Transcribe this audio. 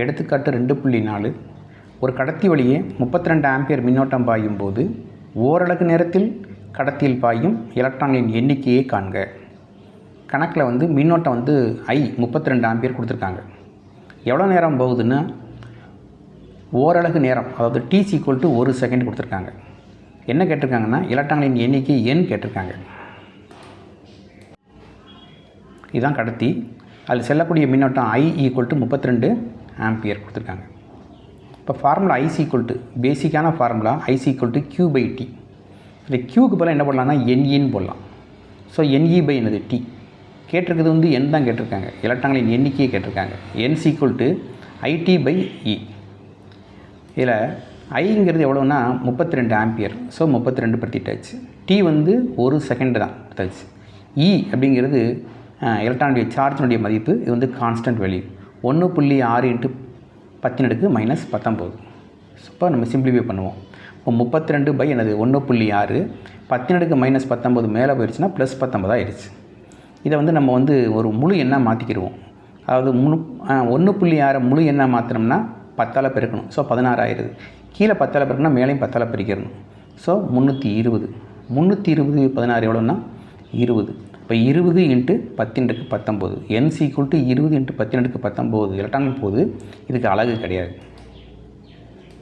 எடுத்துக்காட்டு ரெண்டு புள்ளி நாலு. ஒரு கடத்தி வழியே முப்பத்தி ரெண்டு ஆம்பியர் மின்னோட்டம் பாயும் போது ஓரளவு நேரத்தில் கடத்தியில் பாயும் எலக்ட்ரான்களின் எண்ணிக்கையை காண்க. கணக்கில் வந்து மின்னோட்டம் வந்து ஐ முப்பத்தி ரெண்டு ஆம்பியர் கொடுத்துருக்காங்க. எவ்வளோ நேரம் போகுதுன்னா ஓரளவு நேரம் அதாவது டி சீக்குவல் டு ஒரு செகண்ட் கொடுத்துருக்காங்க. என்ன கேட்டிருக்காங்கன்னா எலக்ட்ரான்களின் எண்ணிக்கை எண் கேட்டிருக்காங்க. இதுதான் கடத்தி. அதில் செல்லக்கூடிய மின்னோட்டம் ஐ ஈக்குவல் டு முப்பத்தி ரெண்டு ஆம்பியர் கொடுத்துருக்காங்க. இப்போ ஃபார்முலா ஐசி ஈக்குவல் டு பேசிக்கான formula IC equal to Q by T இந்த கியூக்கு பதிலாக என்ன பண்ணலாம்னா என்இன்னு போடலாம். ஸோ என்இ பை என்னது? டி கேட்டிருக்கிறது வந்து என் தான் கேட்டிருக்காங்க. எலக்ட்ரான்களின் எண்ணிக்கையை கேட்டிருக்காங்க. N is equal to I T by E இதில் ஐங்கிறது எவ்வளோன்னா முப்பத்தி ரெண்டு ஆம்பியர். ஸோ முப்பத்தி ரெண்டு படுத்திட்டாச்சு. டி வந்து ஒரு செகண்டு தான் கொடுத்தாச்சு. இ அப்படிங்கிறது எலக்ட்ரானுடைய சார்ஜினுடைய மதிப்பு இது வந்து கான்ஸ்டன்ட் வேல்யூ ஒன்று புள்ளி ஆறு இன்ட்டு பத்தினடுக்கு மைனஸ் பத்தொம்போது. இப்போ நம்ம சிம்பிளிஃபை பண்ணுவோம். இப்போ முப்பத்தி ரெண்டு பை என்னது? ஒன்று புள்ளி ஆறு. பத்தினடுக்கு மைனஸ் பத்தொம்போது மேலே போயிடுச்சுன்னா ப்ளஸ் பத்தொம்பது ஆயிடுச்சு. இதை வந்து நம்ம வந்து ஒரு முழு எண்ணாக மாற்றிக்கிடுவோம் அதாவது முழு ஒன்று புள்ளி ஆறை முழு எண்ணாக மாற்றினோம்னா பத்தால் பெருக்கணும். ஸோ பதினாறு ஆயிடுது. கீழே பத்தால் பெருக்கணும் மேலேயும் பத்தால் பிரிக்கணும் ஸோ முந்நூற்றி இருபது. முந்நூற்றி இருபது பதினாறு எவ்வளோன்னா இருபது. இப்போ இருபது இன்ட்டு பத்தினடுக்கு பத்தொம்போது. என் சீக்குவல் டு இருபது இன்ட்டு பத்தினடுக்கு பத்தொம்போது. எலக்ட்ரான் போது இதுக்கு அழகு கிடையாது.